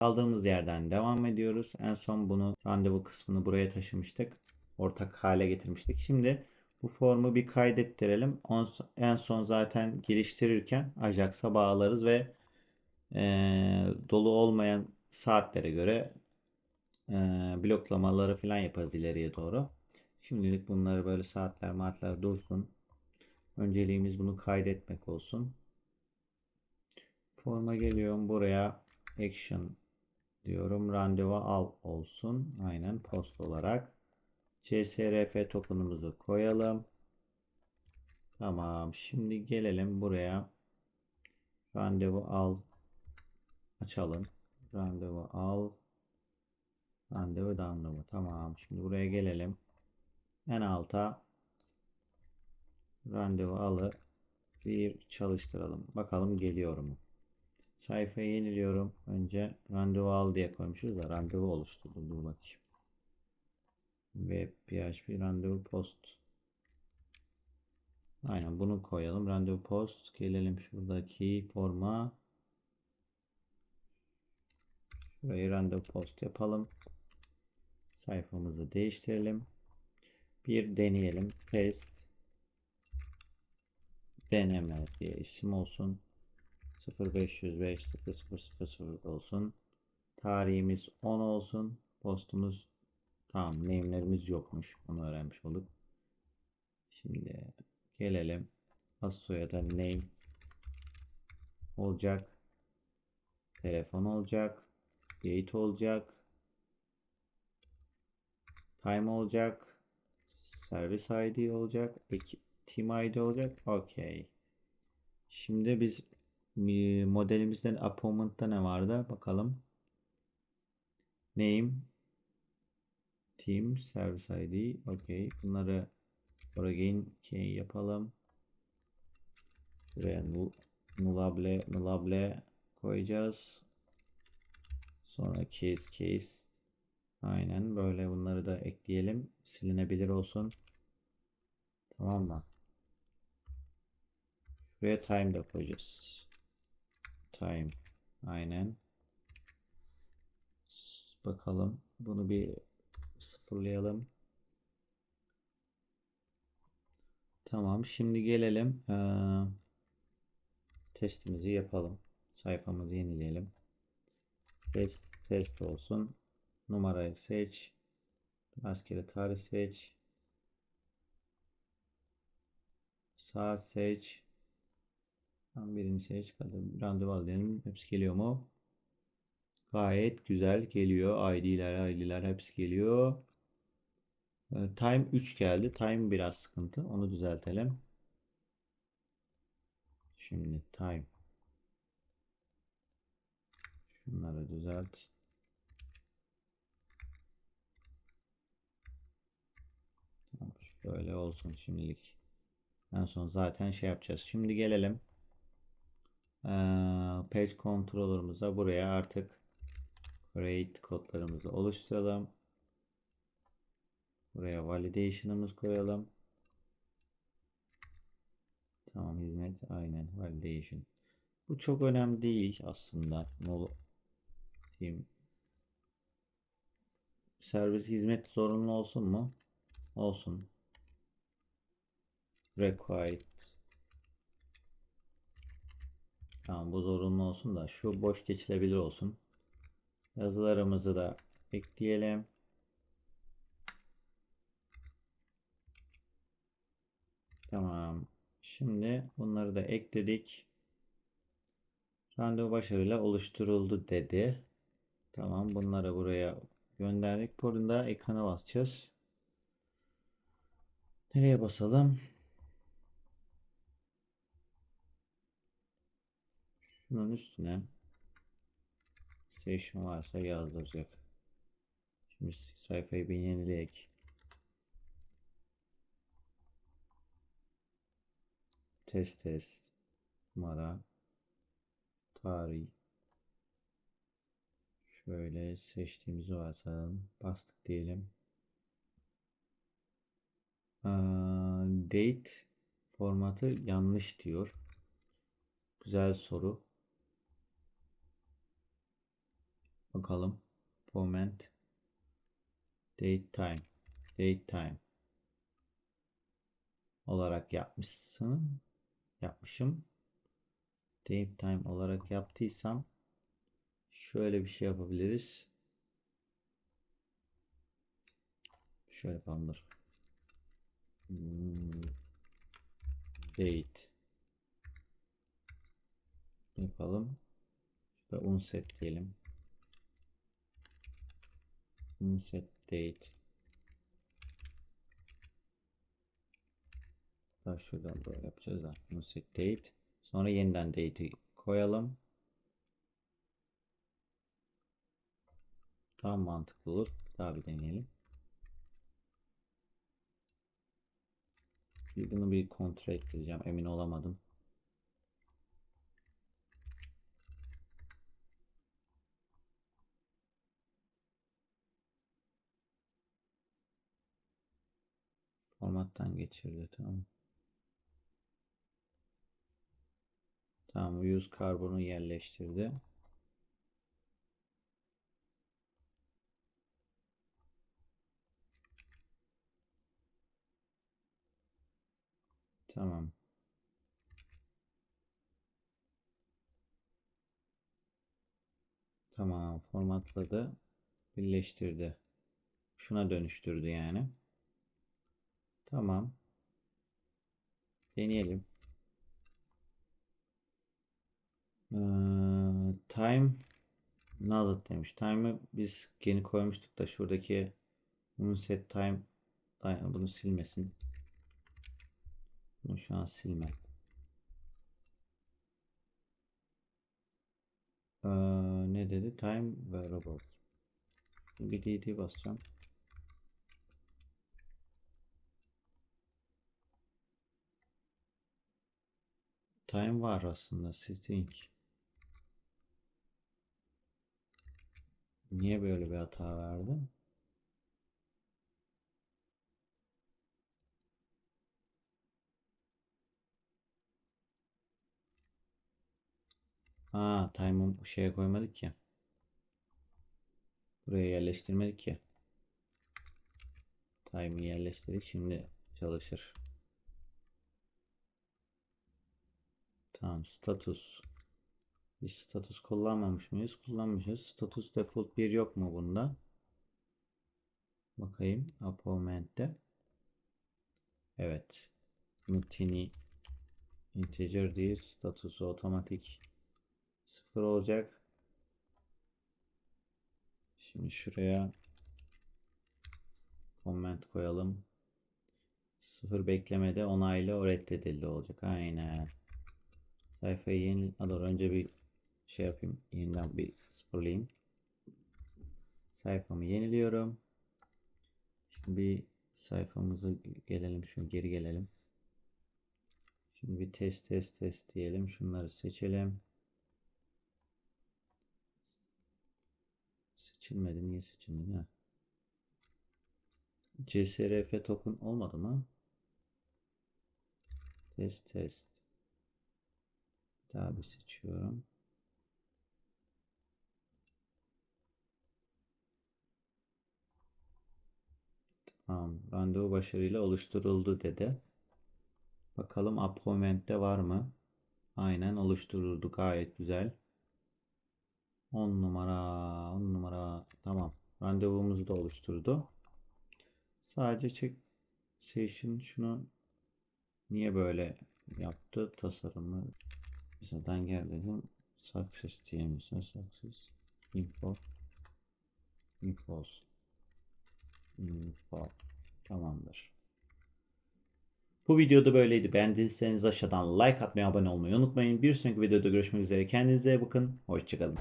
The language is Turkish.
Kaldığımız yerden devam ediyoruz. En son bunu randevu kısmını buraya taşımıştık. Ortak hale getirmiştik. Şimdi bu formu bir kaydettirelim. En son zaten geliştirirken Ajax'a bağlarız ve eee, dolu olmayan saatlere göre eee, bloklamaları falan yaparız ileriye doğru. Şimdilik bunları böyle saatler maatler dursun. Önceliğimiz bunu kaydetmek olsun. Forma geliyorum buraya action diyorum. Randevu al olsun. Aynen post olarak. CSRF token'ımızı koyalım. Tamam. Şimdi gelelim buraya. Randevu al. Açalım. Randevu al. Randevu download'u. Tamam. Şimdi buraya gelelim. En alta randevu alı bir çalıştıralım. Bakalım geliyor mu? Sayfayı yeniliyorum. Önce randevu al diye koymuşuz da randevu oluşturdu. Dur bakayım. Web PHP randevu post. Aynen bunu koyalım. Randevu post. Gelelim şuradaki forma. Şurayı randevu post yapalım. Sayfamızı değiştirelim. Bir deneyelim. Test deneme diye isim olsun. 0505 0000 olsun. Tarihimiz 10 olsun. Postumuz tamam. Name'lerimiz yokmuş. Onu öğrenmiş olduk. Şimdi gelelim. As soyadı name olacak. Telefon olacak. Date olacak. Time olacak. Service ID olacak. Team ID olacak. Okey. Şimdi biz mi- modelimizden appointment'ta ne vardı? Bakalım. Name Team Service ID. Okey. Bunları again key yapalım. Buraya null, nullable, nullable koyacağız. Sonra case case. Aynen böyle bunları da ekleyelim. Silinebilir olsun. Tamam mı? Şuraya time da koyacağız. Time. Aynen. Bakalım. Bunu bir sıfırlayalım. Tamam. Şimdi gelelim. eee, testimizi yapalım. Sayfamızı yenileyelim. Test test olsun. Numarayı seç. Rastgele tarih seç. Saat seç. Tam birini seç. Kadın randevu al diyelim. Hepsi geliyor mu? Gayet güzel geliyor. ID'ler, ID'ler hepsi geliyor. Ee, Time 3 geldi. Time biraz sıkıntı. Onu düzeltelim. Şimdi time. Şunları düzelt. Tamam, şöyle olsun şimdilik. En son zaten şey yapacağız. Şimdi gelelim. Ee, page controller'ımıza buraya artık create kodlarımızı oluşturalım. Buraya validation'ımız koyalım. Tamam hizmet aynen validation. Bu çok önemli değil aslında. Null diyeyim. Servis hizmet zorunlu olsun mu? Olsun. Required. Tamam bu zorunlu olsun da şu boş geçilebilir olsun. Yazılarımızı da ekleyelim. Tamam. Şimdi bunları da ekledik. Randevu başarıyla oluşturuldu dedi. Tamam bunları buraya gönderdik. Burada ekrana basacağız. Nereye basalım? Şunun üstüne session varsa yazdıracak. Şimdi sayfayı bir yenileyek. Test test numara tarih şöyle seçtiğimizi varsayalım. Bastık diyelim. Date formatı yanlış diyor. Güzel soru. Bakalım. Moment. Date time. Date time. Olarak yapmışsın. Yapmışım. Date time olarak yaptıysam şöyle bir şey yapabiliriz. Şöyle yapalım dur. Hmm. Date. Yapalım. Şurada unset diyelim. Unset date. Daha şuradan böyle yapacağız da. Unset date. Sonra yeniden date'i koyalım. Daha mantıklı olur. Daha bir deneyelim. Bir Bunu bir kontrol ettireceğim. Emin olamadım. Formattan geçirdi. Tamam. Tamam. Use karbonu yerleştirdi. Tamam. Tamam. Formatladı. Birleştirdi. Şuna dönüştürdü yani. Tamam. Deneyelim. Ee, time Nazit demiş. Time'ı biz yeni koymuştuk da şuradaki bunu set time bunu silmesin. Bunu şu an silme. Ee, ne dedi? Time variable. Bir dd basacağım. Time var aslında. String. Niye böyle bir hata verdi? Ha, time'ı şeye koymadık ki. Buraya yerleştirmedik ki. Time'ı yerleştirdik. Şimdi çalışır. Tamam. Status. Biz status kullanmamış mıyız? Kullanmışız. Status default 1 yok mu bunda? Bakayım. Appointment'te. Evet. Mutini integer değil. Statusu otomatik 0 olacak. Şimdi şuraya comment koyalım. 0 beklemede onaylı o reddedildi olacak. Aynen. Sayfayı yeni Dur, önce bir şey yapayım. Yeniden bir sıfırlayayım. Sayfamı yeniliyorum. Şimdi bir sayfamızı gelelim. Şunu geri gelelim. Şimdi bir test test test diyelim. Şunları seçelim. Seçilmedi. Niye seçilmedi? Ha. CSRF token olmadı mı? Test test. Bir seçiyorum. Tamam. Randevu başarıyla oluşturuldu dedi. Bakalım appointment'te var mı? Aynen oluşturuldu. Gayet güzel. 10 numara. 10 numara. Tamam. Randevumuzu da oluşturdu. Sadece check session şunu niye böyle yaptı tasarımı mesela gel dedim success mesela success info info info tamamdır bu videoda böyleydi. Beğendiyseniz aşağıdan like atmayı, abone olmayı unutmayın. Bir sonraki videoda görüşmek üzere. Kendinize bakın. Hoşçakalın.